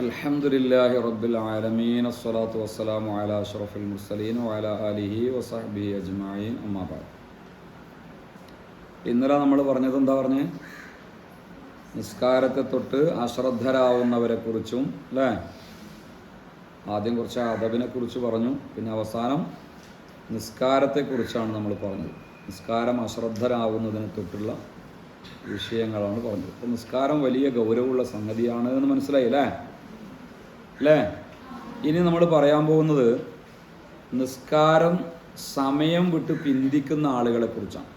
അലഹമുല്ലാഹി റബ്ബിൽ ആലമീൻ. അസ്സലാത്തു വസ്സലാമു അല അഷ്റഫുൽ മുർസലീൻ വഅല അലിഹി വസഹബി അജ്മായിൻ അമ്മാബാദ് ഇന്നലെ നമ്മൾ പറഞ്ഞത് എന്താ പറഞ്ഞ്? നിസ്കാരത്തെ തൊട്ട് അശ്രദ്ധരാവുന്നവരെ കുറിച്ചും അല്ലേ? ആദ്യം കുറച്ച് അതബിനെ കുറിച്ച് പറഞ്ഞു. പിന്നെ അവസാനം നിസ്കാരത്തെക്കുറിച്ചാണ് നമ്മൾ പറഞ്ഞത്. നിസ്കാരം അശ്രദ്ധരാകുന്നതിനെ തൊട്ടുള്ള വിഷയങ്ങളാണ് പറഞ്ഞത്. അപ്പോൾ നിസ്കാരം വലിയ ഗൗരവമുള്ള സംഗതിയാണ് എന്ന് മനസ്സിലായില്ലേ അല്ലേ ഇനി നമ്മൾ പറയാൻ പോകുന്നത് നിസ്കാരം സമയം വിട്ട് പിന്തിക്കുന്ന ആളുകളെ കുറിച്ചാണ്.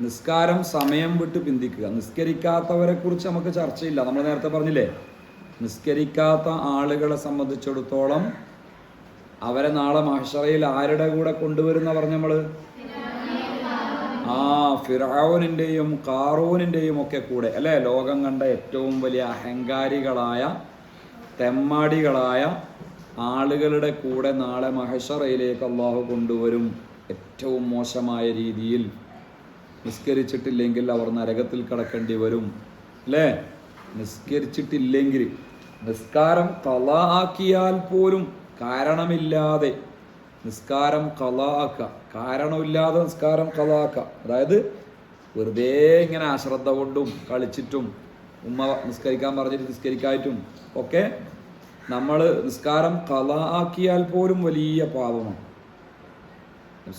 നിസ്കാരം സമയം വിട്ട് പിന്തിക്കുക. നിസ്കരിക്കാത്തവരെ കുറിച്ച് നമുക്ക് ചർച്ചയില്ല. നമ്മൾ നേരത്തെ പറഞ്ഞില്ലേ? നിസ്കരിക്കാത്ത ആളുകളെ സംബന്ധിച്ചിടത്തോളം അവരെ നാളെ മഹഷറയിൽ ആരുടെ കൂടെ കൊണ്ടുവരുന്ന പറഞ്ഞ നമ്മൾ? ആ ഫിറാവുനിന്റെയും കാറൂനിന്റെയും ഒക്കെ കൂടെ. അല്ലേ? ലോകം കണ്ട ഏറ്റവും വലിയ അഹങ്കാരികളായ തെമ്മാടികളായ ആളുകളുടെ കൂടെ നാളെ മഹഷറയിലേക്ക് അള്ളാഹു കൊണ്ടുവരും ഏറ്റവും മോശമായ രീതിയിൽ. നിസ്കരിച്ചിട്ടില്ലെങ്കിൽ അവർ നരകത്തിൽ കടക്കേണ്ടി വരും. അല്ലേ? നിസ്കരിച്ചിട്ടില്ലെങ്കിൽ. നിസ്കാരം കല ആക്കിയാൽ പോലും കാരണമില്ലാതെ നിസ്കാരം കല ആക്കുക കാരണമില്ലാതെ നിസ്കാരം കല ആക്കുക അതായത് വെറുതെ ഇങ്ങനെ അശ്രദ്ധ കൊണ്ടും കളിച്ചിട്ടും ഉമ്മ നിസ്കരിക്കാൻ പറഞ്ഞിട്ട് നിസ്കരിക്കായിട്ടും ഒക്കെ നമ്മൾ നിസ്കാരം കല ആക്കിയാൽ പോലും വലിയ പാപമാണ്.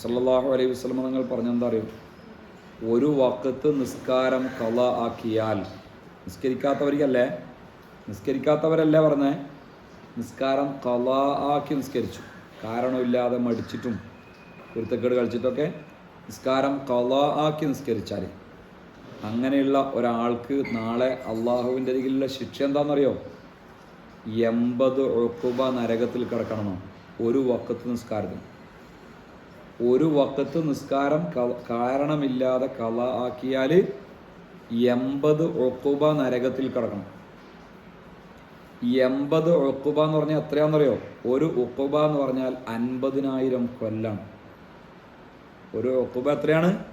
സല്ലാഹു അലൈഹി വസല്ലം നിങ്ങൾ പറഞ്ഞെന്താ അറിയോ? ഒരു വക്കത്ത് നിസ്കാരം കല ആക്കിയാൽ. നിസ്കരിക്കാത്തവർക്കല്ലേ? നിസ്കരിക്കാത്തവരല്ലേ പറഞ്ഞേ? നിസ്കാരം കല ആക്കി നിസ്കരിച്ചു. കാരണമില്ലാതെ മടിച്ചിട്ടും കുരുത്തക്കേട് കളിച്ചിട്ടൊക്കെ നിസ്കാരം കല ആക്കി നിസ്കരിച്ചാൽ അങ്ങനെയുള്ള ഒരാൾക്ക് നാളെ അള്ളാഹുവിന്റെ അരികിലുള്ള ശിക്ഷ എന്താണെന്നറിയോ? എൺപത് ഒക്കുബ നരകത്തിൽ കിടക്കണമെന്നോ ഒരു വക്കത്ത് നിസ്കാരത്തിന്. ഒരു വക്കത്ത് നിസ്കാരം കാരണമില്ലാതെ കള ആക്കിയാൽ എൺപത് ഒക്കുബ നരകത്തിൽ കിടക്കണം. എൺപത് ഒക്കുബ എന്ന് പറഞ്ഞാൽ എത്രയാണെന്നറിയോ? ഒരു ഒക്കുബ എന്ന് പറഞ്ഞാൽ അൻപതിനായിരം കൊല്ലാണ്. ഒരു ഒക്കുബ എത്രയാണ്?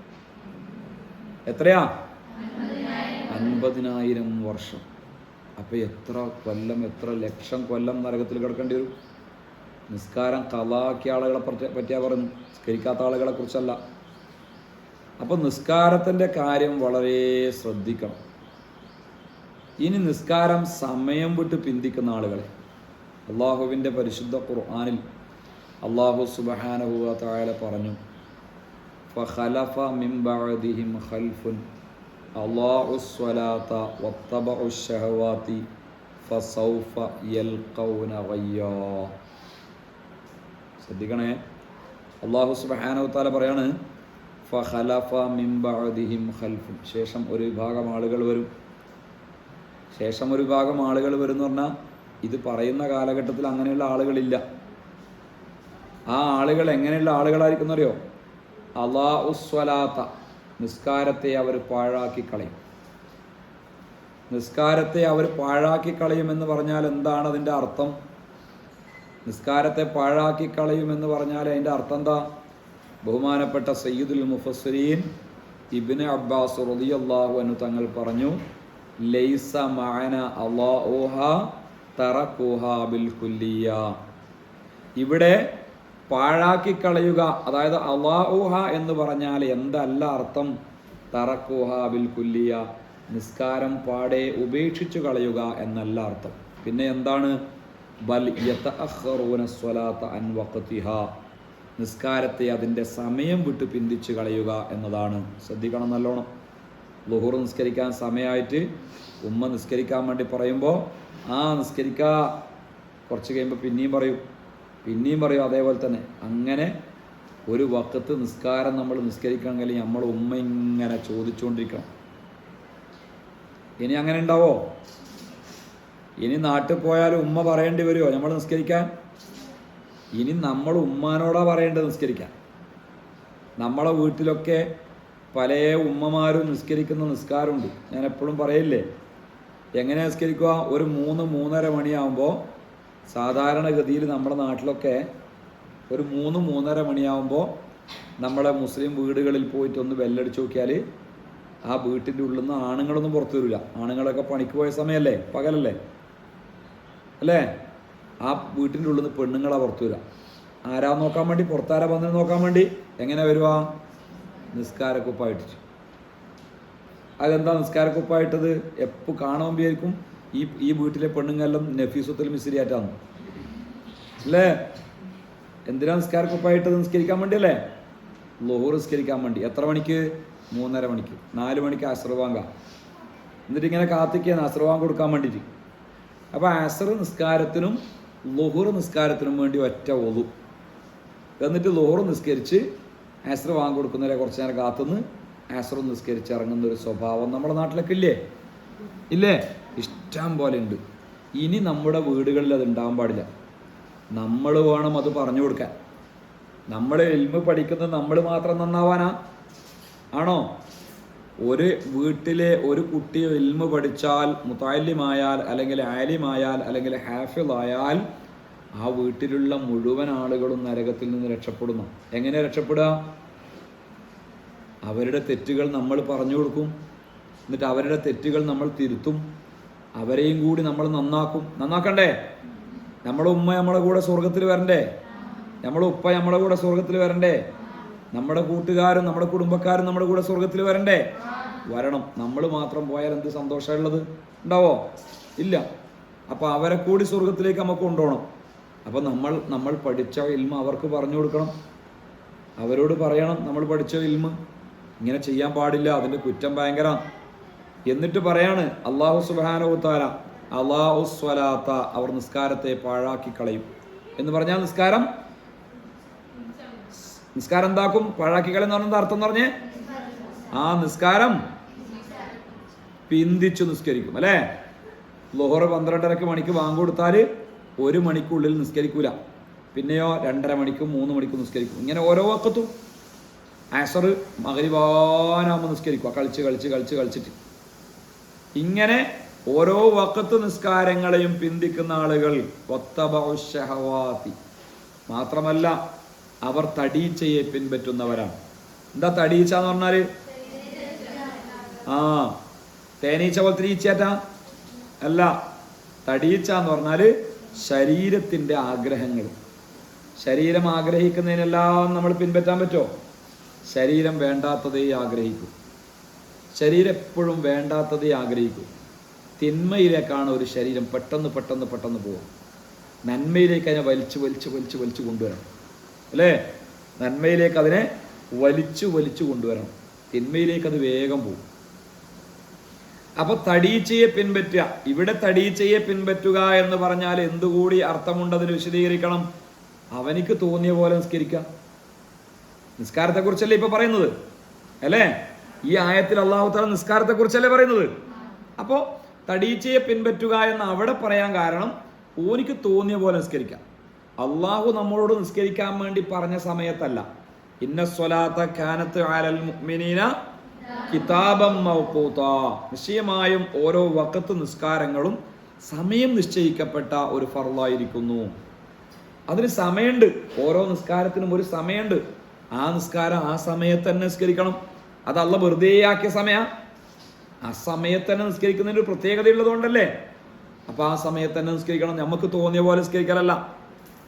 എത്രയാ? അൻപതിനായിരം വർഷം. അപ്പോൾ എത്ര കൊല്ലം എത്ര ലക്ഷം കൊല്ലം നരകത്തിൽ കിടക്കേണ്ടി വരും? നിസ്കാരം കലാക്കിയ ആളുകളെ പറ്റിയാ പറഞ്ഞു നിസ്കരിക്കാത്ത ആളുകളെ കുറിച്ചല്ല. അപ്പം നിസ്കാരത്തിന്റെ കാര്യം വളരെ ശ്രദ്ധിക്കണം. ഇനി നിസ്കാരം സമയം വിട്ട് പിന്തിക്കുന്ന ആളുകളെ. അള്ളാഹുവിന്റെ പരിശുദ്ധ ഖുർആാനിൽ അള്ളാഹു സുബഹാനഹുവ താഴെ പറഞ്ഞു ഫലഫ മിം ഖൽഫുൻ ശ്രദ്ധിക്കണേ. അള്ളാഹു പറയാണ് ഖൽഫും ശേഷം ഒരു വിഭാഗം ആളുകൾ വരും. ശേഷം ഒരു വിഭാഗം ആളുകൾ വരും എന്ന് പറഞ്ഞാൽ ഇത് പറയുന്ന കാലഘട്ടത്തിൽ അങ്ങനെയുള്ള ആളുകളില്ല. ആ ആളുകൾ എങ്ങനെയുള്ള ആളുകളായിരിക്കും എന്നറിയോ അള്ളാഹുസ്വലാത്ത നിസ്കാരത്തെ അവർ പാഴാക്കി കളയും. നിസ്കാരത്തെ അവർ പാഴാക്കി കളയുമെന്ന് പറഞ്ഞാൽ എന്താണ് അതിന്റെ അർത്ഥം? നിസ്കാരത്തെ പാഴാക്കി കളയുമെന്ന് പറഞ്ഞാൽ അതിന്റെ അർത്ഥം എന്താ? ബഹുമാനപ്പെട്ട സയ്യിദുൽ മുഫസ്സിരീൻ ഇബിന് അബ്ബാസ് റളിയല്ലാഹു അൻഹു തങ്ങൾ പറഞ്ഞു ലൈസ മഅന അല്ലാഹുഹ തറക്കുഹ ബിൽ ഇവിടെ പാഴാക്കി കളയുക അതായത് അള്ളാഹുഹ എന്ന് പറഞ്ഞാൽ എന്തല്ല അർത്ഥം? തറക്കുഹ ബിൽ കുല്ലിയ. നിസ്കാരം പാടെ ഉപേക്ഷിച്ചു കളയുക എന്നല്ല അർത്ഥം. പിന്നെ എന്താണ്? നിസ്കാരത്തെ അതിന്റെ സമയം വിട്ട് പിന്തിച്ച് കളയുക എന്നതാണ്. ശ്രദ്ധിക്കണം നല്ലോണം. ലുഹുർ നിസ്കരിക്കാൻ സമയമായിട്ട് ഉമ്മ നിസ്കരിക്കാൻ വേണ്ടി പറയുമ്പോൾ ആ നിസ്കരിക്കാ. കുറച്ച് കഴിയുമ്പോൾ പിന്നെയും പറയും. പിന്നെയും പറയും അതേപോലെ തന്നെ. അങ്ങനെ ഒരു വക്കത്ത് നിസ്കാരം നമ്മൾ നിസ്കരിക്കണമെങ്കിൽ നമ്മൾ ഉമ്മ ഇങ്ങനെ ചോദിച്ചുകൊണ്ടിരിക്കണം ഇനി അങ്ങനെ ഉണ്ടാവോ? ഇനി നാട്ടിൽ പോയാൽ ഉമ്മ പറയേണ്ടി വരുമോ നമ്മൾ നിസ്കരിക്കാൻ? ഇനി നമ്മൾ ഉമ്മാനോടാ പറയേണ്ടത് നിസ്കരിക്കാൻ. നമ്മളെ വീട്ടിലൊക്കെ പല ഉമ്മമാരും നിസ്കരിക്കുന്ന നിസ്കാരമുണ്ട്. ഞാൻ എപ്പോഴും പറയില്ലേ എങ്ങനെ നിസ്കരിക്കുക? ഒരു മൂന്ന് മൂന്നര മണിയാകുമ്പോൾ സാധാരണഗതിയിൽ നമ്മുടെ നാട്ടിലൊക്കെ ഒരു മൂന്ന് മൂന്നര മണിയാവുമ്പോൾ നമ്മളെ മുസ്ലിം വീടുകളിൽ പോയിട്ട് ഒന്ന് ബെല്ലടിച്ച് നോക്കിയാൽ ആ വീട്ടിന്റെ ഉള്ളിൽ നിന്ന് ആണുങ്ങളൊന്നും പുറത്തു വരില്ല. ആണുങ്ങളൊക്കെ പണിക്ക് പോയ സമയമല്ലേ പകലല്ലേ? അല്ലേ? ആ വീട്ടിന്റെ ഉള്ളിൽ നിന്ന് പെണ്ണുങ്ങളെ പുറത്തു വരിക. ആരാ നോക്കാൻ വേണ്ടി? പുറത്താരാ വന്നത് നോക്കാൻ വേണ്ടി? എങ്ങനെ വരുക നിസ്കാരക്കുപ്പായിട്ട്. അതെന്താ നിസ്കാരക്കുപ്പായിട്ടത്? എപ്പോൾ കാണുമ്പോൾ വിചാരിക്കും ഈ ഈ വീട്ടിലെ പെണ്ണുങ്ങളെല്ലാം നഫീസത്തിൽ മിസ്രിയാറ്റാന്ന് അല്ലേ? എന്തിനാ നിസ്കാരക്കൊപ്പായിട്ട് നിസ്കരിക്കാൻ വേണ്ടി അല്ലേ? ലോഹർ നിസ്കരിക്കാൻ വേണ്ടി. എത്ര മണിക്ക്? മൂന്നര മണിക്ക്. നാല് മണിക്ക് അസ്രവാങ്ക എന്നിട്ട് ഇങ്ങനെ കാത്തിക്കാൻ അസ്രവാങ്ക കൊടുക്കാൻ വേണ്ടിയിട്ട്. അപ്പോൾ അസർ നിസ്കാരത്തിനും ലോഹർ നിസ്കാരത്തിനും വേണ്ടി ഒറ്റ ഒതു. എന്നിട്ട് ലോഹർ നിസ്കരിച്ച് അസർ വാങ്ങി കൊടുക്കുന്നവരെ കുറച്ച് നേരം കാത്തുനിന്ന് അസർ നിസ്കരിച്ച് ഇറങ്ങുന്ന ഒരു സ്വഭാവം നമ്മുടെ നാട്ടിലൊക്കെ ഇല്ലേ? ഇല്ലേ? ഇഷ്ടം പോലെ ഉണ്ട് ഇനി നമ്മുടെ വീടുകളിൽ അത് ഉണ്ടാവാൻ പാടില്ല. നമ്മൾ വേണം അത് പറഞ്ഞു കൊടുക്കാൻ. നമ്മൾ എൽമ പഠിക്കുന്നത് നമ്മൾ മാത്രം നന്നാവാനാ? ആണോ? ഒരു വീട്ടിലെ ഒരു കുട്ടി എൽമ പഠിച്ചാൽ മുത്താലിമായാൽ അല്ലെങ്കിൽ ആലിമായാൽ അല്ലെങ്കിൽ ഹാഫിളായാൽ ആ വീട്ടിലുള്ള മുഴുവൻ ആളുകളും നരകത്തിൽ നിന്ന് രക്ഷപ്പെടുന്നു. എങ്ങനെ രക്ഷപ്പെടുക? അവരുടെ തെറ്റുകൾ നമ്മൾ പറഞ്ഞു കൊടുക്കും. എന്നിട്ട് അവരുടെ തെറ്റുകൾ നമ്മൾ തിരുത്തും. അവരെയും കൂടി നമ്മൾ നന്നാക്കും. നന്നാക്കണ്ടേ? നമ്മുടെ ഉമ്മ നമ്മളെ കൂടെ സ്വർഗത്തിൽ വരണ്ടേ? നമ്മുടെ ഉപ്പ നമ്മളെ കൂടെ സ്വർഗത്തിൽ വരണ്ടേ? നമ്മുടെ കൂട്ടുകാരും നമ്മുടെ കുടുംബക്കാരും നമ്മുടെ കൂടെ സ്വർഗത്തിൽ വരണ്ടേ? വരണം. നമ്മൾ മാത്രം പോയാൽ എന്ത് സന്തോഷമുള്ളത്? ഉണ്ടാവോ? ഇല്ല. അപ്പൊ അവരെ കൂടി സ്വർഗത്തിലേക്ക് നമുക്ക് കൊണ്ടുപോകണം. അപ്പൊ നമ്മൾ നമ്മൾ പഠിച്ച ഇൽമ അവർക്ക് പറഞ്ഞു കൊടുക്കണം. അവരോട് പറയണം നമ്മൾ പഠിച്ച ഇൽമ ഇങ്ങനെ ചെയ്യാൻ പാടില്ല. അതിന്റെ കുറ്റം ഭയങ്കര. എന്നിട്ട് പറയാണ് അള്ളാഹു സുബാനോത്താല അള്ളാഹു സ്വലാത്ത അവർ നിസ്കാരത്തെ പാഴാക്കി കളയും. എന്ന് പറഞ്ഞാൽ നിസ്കാരം? നിസ്കാരം എന്താക്കും? പാഴാക്കി കളയും എന്ന് അർത്ഥം എന്ന് പറഞ്ഞേ? ആ നിസ്കാരം പിന്തിച്ചു നിസ്കരിക്കും അല്ലേ? ലോഹറ് പന്ത്രണ്ടരക്ക് മണിക്ക് വാങ്ങ കൊടുത്താൽ ഒരു മണിക്കുള്ളിൽ നിസ്കരിക്കൂല. പിന്നെയോ രണ്ടര മണിക്കും മൂന്ന് മണിക്കും നിസ്കരിക്കും. ഇങ്ങനെ ഓരോ വക്കത്തും. ആസർ മകരിവാനാകുമ്പോൾ നിസ്കരിക്കുക കളിച്ച് കളിച്ച് കളിച്ച് കളിച്ചിട്ട്. ഇങ്ങനെ ഓരോ വക്കത്ത് നിസ്കാരങ്ങളെയും പിന്തിക്കുന്ന ആളുകൾ മാത്രമല്ല അവർ തടീച്ചയെ പിൻപറ്റുന്നവരാണ്. എന്താ തടീച്ച എന്ന് പറഞ്ഞാൽ? ആ തേനീച്ച പോലത്തെ ഈച്ചേറ്റ അല്ല തടീച്ച എന്ന് പറഞ്ഞാൽ ശരീരത്തിന്റെ ആഗ്രഹങ്ങൾ. ശരീരം ആഗ്രഹിക്കുന്നതിനെല്ലാം നമ്മൾ പിൻപറ്റാൻ പറ്റുമോ? ശരീരം വേണ്ടാത്തതേ ആഗ്രഹിക്കും. ശരീരം എപ്പോഴും വേണ്ടാത്തതേ ആഗ്രഹിക്കൂ. തിന്മയിലേക്കാണ് ഒരു ശരീരം പെട്ടെന്ന് പെട്ടെന്ന് പെട്ടെന്ന് പോകും നന്മയിലേക്ക് അതിനെ വലിച്ചു വലിച്ചു വലിച്ചു വലിച്ചു കൊണ്ടുവരണം. അല്ലേ? നന്മയിലേക്ക് അതിനെ വലിച്ചു വലിച്ചു കൊണ്ടുവരണം. തിന്മയിലേക്ക് അത് വേഗം പോകും. അപ്പൊ തടീച്ചയെ പിൻപറ്റുക. ഇവിടെ തടീച്ചയെ പിൻപറ്റുക എന്ന് പറഞ്ഞാൽ എന്തുകൂടി അർത്ഥമുണ്ടതിന് വിശദീകരിക്കണം. അവനിക്ക് തോന്നിയ പോലെ നിസ്കരിക്കാം നിസ്കാരത്തെ കുറിച്ചല്ലേ ഇപ്പൊ പറയുന്നത്? അല്ലേ? ഈ ആയത്തിൽ അള്ളാഹു താല നിസ്കാരത്തെ കുറിച്ചല്ലേ പറയുന്നത്? അപ്പോ തടീച്ചയെ പിൻപറ്റുക എന്ന് അവിടെ പറയാൻ കാരണം ഓനിക്ക് തോന്നിയ പോലെ നിസ്കരിക്കാം. അള്ളാഹു നമ്മളോട് നിസ്കരിക്കാൻ വേണ്ടി പറഞ്ഞ സമയത്തല്ല. ഇന്ന സ്വലാത്ത ഖാനത്ത് മുഅ്മിനീന കിതാബം മൗഖൂത. നിശ്ചയമായും ഓരോ വക്കത്ത് നിസ്കാരങ്ങളും സമയം നിശ്ചയിക്കപ്പെട്ട ഒരു ഫർളായിരിക്കുന്നു അതിന് സമയമുണ്ട്. ഓരോ നിസ്കാരത്തിനും ഒരു സമയമുണ്ട്. ആ നിസ്കാരം ആ സമയത്ത് തന്നെ നിസ്കരിക്കണം. അതല്ല വെറുതെ ആക്കിയ സമയ. ആ സമയത്ത് തന്നെ നിസ്കരിക്കുന്നതിന് ഒരു പ്രത്യേകത ഉള്ളതുകൊണ്ടല്ലേ? അപ്പൊ ആ സമയത്ത് തന്നെ നിസ്കരിക്കണം. നമുക്ക് തോന്നിയ പോലെ നിസ്കരിക്കലല്ല.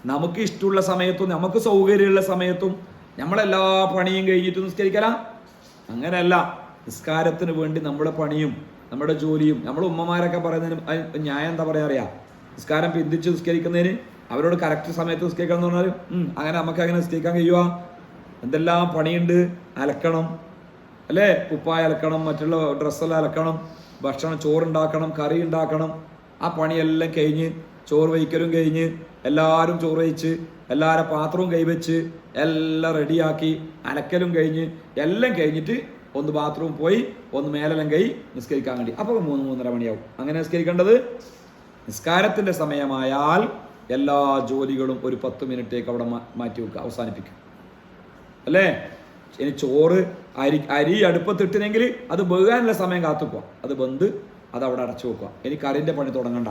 നമുക്ക് ഇഷ്ടമുള്ള സമയത്തും നമുക്ക് സൗകര്യമുള്ള സമയത്തും നമ്മളെല്ലാ പണിയും കഴിഞ്ഞിട്ട് നിസ്കരിക്കല? അങ്ങനെയല്ല. നിസ്കാരത്തിന് വേണ്ടി നമ്മുടെ പണിയും നമ്മുടെ ജോലിയും നമ്മുടെ ഉമ്മമാരൊക്കെ പറയുന്നതിന് ന്യായം എന്താ പറയാ അറിയാം? നിസ്കാരം പിന്തിച്ച് നിസ്കരിക്കുന്നതിന് അവരോട് കറക്റ്റ് സമയത്ത് നിസ്കരിക്കണം എന്ന് പറഞ്ഞാൽ അങ്ങനെ നമുക്ക് അങ്ങനെ നിസ്കരിക്കാൻ കഴിയുക എന്തെല്ലാം പണിയുണ്ട്? അലക്കണം. അല്ലേ? ഉപ്പായ അലക്കണം മറ്റുള്ള ഡ്രസ്സെല്ലാം അലക്കണം ഭക്ഷണം ചോറുണ്ടാക്കണം കറി ഉണ്ടാക്കണം. ആ പണിയെല്ലാം കഴിഞ്ഞ് ചോറ് വയ്ക്കലും കഴിഞ്ഞ് എല്ലാവരും ചോറ് വഹിച്ച് എല്ലാവരെ പാത്രവും കൈവച്ച് എല്ലാം റെഡിയാക്കി അലക്കലും കഴിഞ്ഞ് എല്ലാം കഴിഞ്ഞിട്ട് ഒന്ന് ബാത്റൂം പോയി ഒന്ന് മേലെല്ലാം കൈ നിസ്കരിക്കാൻ വേണ്ടി. അപ്പോൾ മൂന്ന് മൂന്നര മണിയാവും. അങ്ങനെ നിസ്കരിക്കേണ്ടത് നിസ്കാരത്തിന്റെ സമയമായാൽ എല്ലാ ജോലികളും ഒരു പത്ത് മിനിറ്റേക്ക് അവിടെ മാറ്റി വെക്കുക. അവസാനിപ്പിക്കുക. അല്ലേ? ഇനി ചോറ് അരി അരി അടുപ്പത്തിട്ടിനെങ്കിൽ അത് വേകാനുള്ള സമയം കാത്തുക്കുക അത് ബന്ദ് അത് അവിടെ അടച്ചു വെക്കുക ഇനി കറിന്റെ പണി തുടങ്ങണ്ട.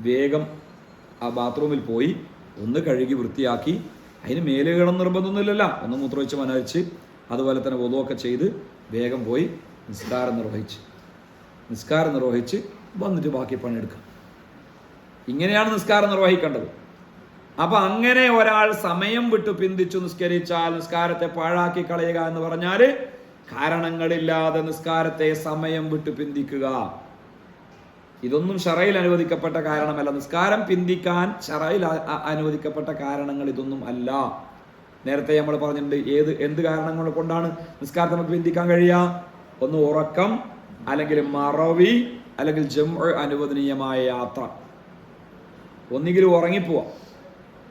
വേഗം ആ ബാത്റൂമിൽ പോയി ഒന്ന് കഴുകി വൃത്തിയാക്കി. അതിന് മേൽ കയറണം നിർബന്ധമൊന്നുമില്ലല്ലോ. ഒന്ന് മൂത്രമൊഴിച്ച് മനവച്ച് അതുപോലെ തന്നെ ഒതുവൊക്കെ ചെയ്ത് വേഗം പോയി നിസ്കാരം നിർവഹിച്ച്. നിസ്കാരം നിർവഹിച്ച് വന്നിട്ട് ബാക്കി പണിയെടുക്കുക ഇങ്ങനെയാണ് നിസ്കാരം നിർവഹിക്കേണ്ടത്. അപ്പൊ അങ്ങനെ ഒരാൾ സമയം വിട്ടു പിന്തിച്ചു നിസ്കരിച്ചാൽ നിസ്കാരത്തെ പാഴാക്കി കളയുക എന്ന് പറഞ്ഞാൽ കാരണങ്ങളില്ലാതെ നിസ്കാരത്തെ സമയം വിട്ടു പിന്തിക്കുക. ഇതൊന്നും ഷറയിൽ അനുവദിക്കപ്പെട്ട കാരണമല്ല. നിസ്കാരം പിന്തിക്കാൻ ഷറയിൽ അനുവദിക്കപ്പെട്ട കാരണങ്ങൾ ഇതൊന്നും അല്ല. നേരത്തെ നമ്മൾ പറഞ്ഞിട്ടുണ്ട് ഏത് എന്ത് കാരണങ്ങൾ കൊണ്ടാണ് നിസ്കാരത്തെ നമുക്ക് പിന്തിക്കാൻ കഴിയുക? ഒന്ന് ഉറക്കം അല്ലെങ്കിൽ മറവി അല്ലെങ്കിൽ ജം അനുവദനീയമായ യാത്ര. ഒന്നുകിൽ ഉറങ്ങിപ്പോവാ.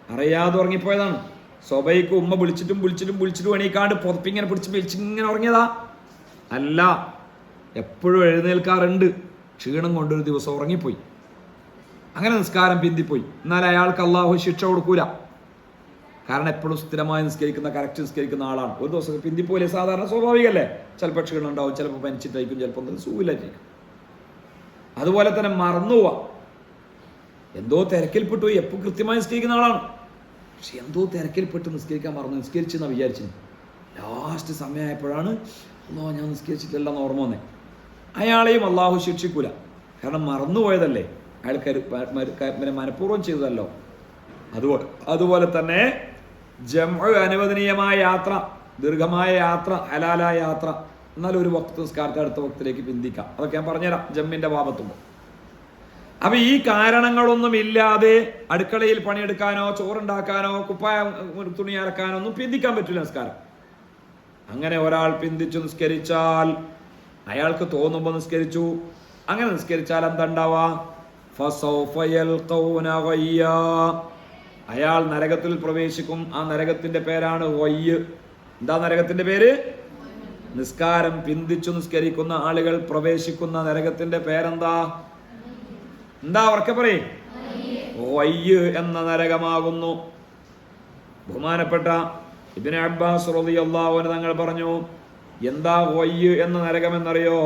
അറിയാതെ ഉറങ്ങിപ്പോയതാണ്. സ്വബൈക്ക് ഉമ്മ വിളിച്ചിട്ടും വിളിച്ചിട്ടും വിളിച്ചിട്ടും എണീക്കാണ്ട് പുറപ്പിങ്ങനെ പിടിച്ച് വലിച്ചിങ്ങനെ ഉറങ്ങിയതാ. അല്ല എപ്പോഴും എഴുന്നേൽക്കാറുണ്ട്. ക്ഷീണം കൊണ്ടൊരു ദിവസം ഉറങ്ങിപ്പോയി. അങ്ങനെ നിസ്കാരം പിന്തിപ്പോയി. എന്നാൽ അയാൾക്ക് അള്ളാഹു ശിക്ഷ കൊടുക്കൂല. കാരണം എപ്പോഴും സ്ഥിരമായി നിസ്കരിക്കുന്ന കറക്റ്റ് നിസ്കരിക്കുന്ന ആളാണ്. ഒരു ദിവസം പിന്തിപ്പോലെ സാധാരണ സ്വാഭാവികമല്ലേ? ചിലപ്പോൾ ക്ഷീണം ഉണ്ടാവും ചിലപ്പോൾ പനിച്ചിട്ടായിരിക്കും ചിലപ്പോൾ എന്തെങ്കിലും അതുപോലെ തന്നെ മറന്നു എന്തോ തിരക്കിൽപ്പെട്ടു. എപ്പോൾ കൃത്യമായി നിസ്കരിക്കുന്ന ആളാണ്. പക്ഷെ എന്തോ തിരക്കിൽപ്പെട്ട് നിസ്കരിക്കാൻ മറന്നു. എന്നാണ് വിചാരിച്ചു ലാസ്റ്റ് സമയമായപ്പോഴാണ് അല്ലോ ഞാൻ നിസ്കരിച്ചിട്ടില്ല എന്ന് ഓർമ്മ വന്നേ. അയാളെയും അള്ളാഹു ശിക്ഷിക്കൂല. കാരണം മറന്നുപോയതല്ലേ? അയാൾ കരു മനഃപൂർവം ചെയ്തതല്ലോ. അതുപോലെ അതുപോലെ തന്നെ ജം അനുവദനീയമായ യാത്ര ദീർഘമായ യാത്ര ഹലാലായ യാത്ര എന്നാൽ ഒരു വക്ത് നിസ്കാരത്തെ അടുത്ത വക്തിലേക്ക് പിന്തിക്കാം. അതൊക്കെ ഞാൻ പറഞ്ഞുതരാം. ജമ്മിന്റെ ഭാഗത്തുണ്ട് അപ്പൊ ഈ കാരണങ്ങളൊന്നും ഇല്ലാതെ അടുക്കളയിൽ പണിയെടുക്കാനോ ചോറുണ്ടാക്കാനോ കുപ്പായ തുണി അലക്കാനോ ഒന്നും പിന്തിക്കാൻ പറ്റില്ല നിസ്കാരം. അങ്ങനെ ഒരാൾ പിന്തിച്ചു നിസ്കരിച്ചാൽ അയാൾക്ക് തോന്നുമ്പോൾ നിസ്കരിച്ചു. അങ്ങനെ നിസ്കരിച്ചാൽ എന്താ അയാൾ നരകത്തിൽ പ്രവേശിക്കും. ആ നരകത്തിന്റെ പേരാണ് വയ്യ്. എന്താ നരകത്തിന്റെ പേര്? നിസ്കാരം പിന്തിച്ചു നിസ്കരിക്കുന്ന ആളുകൾ പ്രവേശിക്കുന്ന നരകത്തിന്റെ പേരെന്താ? എന്താ അവർക്ക് പറയും? വയ്യ് എന്ന നരകമാകുന്നു. ബഹുമാനപ്പെട്ട ഇബിന് അബ്ബാസ് റളിയല്ലാഹു തങ്ങൾ പറഞ്ഞു എന്താ വയ്യ് എന്ന നരകം എന്നറിയോ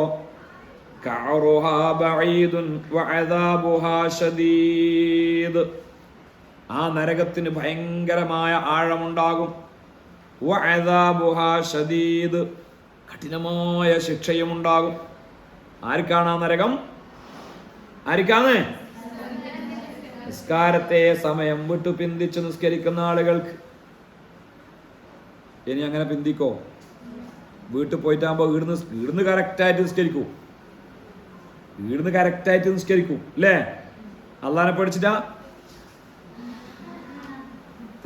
ബഈദുൻ വഅദാബുഹാ ശദീദ്. ആ നരകത്തിന് ഭയങ്കരമായ ആഴമുണ്ടാകും. കഠിനമായ ശിക്ഷയും ഉണ്ടാകും ആർക്കാണ് ആ നരകം? ആർക്കാണ് നിസ്കാരത്തെ സമയം വിട്ടു പിന്തിച്ചു നിസ്കരിക്കുന്ന ആളുകൾക്ക്. ഇനി അങ്ങനെ പിന്തിക്കോ? വീട്ടിൽ പോയിട്ടാകുമ്പോ ഈടുന്ന് ഈടുന്ന് കറക്റ്റായിട്ട് നിസ്കരിക്കൂ. ഈടുന്ന് കറക്റ്റായിട്ട് നിസ്കരിക്കൂ അല്ലേ? അള്ളാനെ പഠിച്ചിട്ടാ?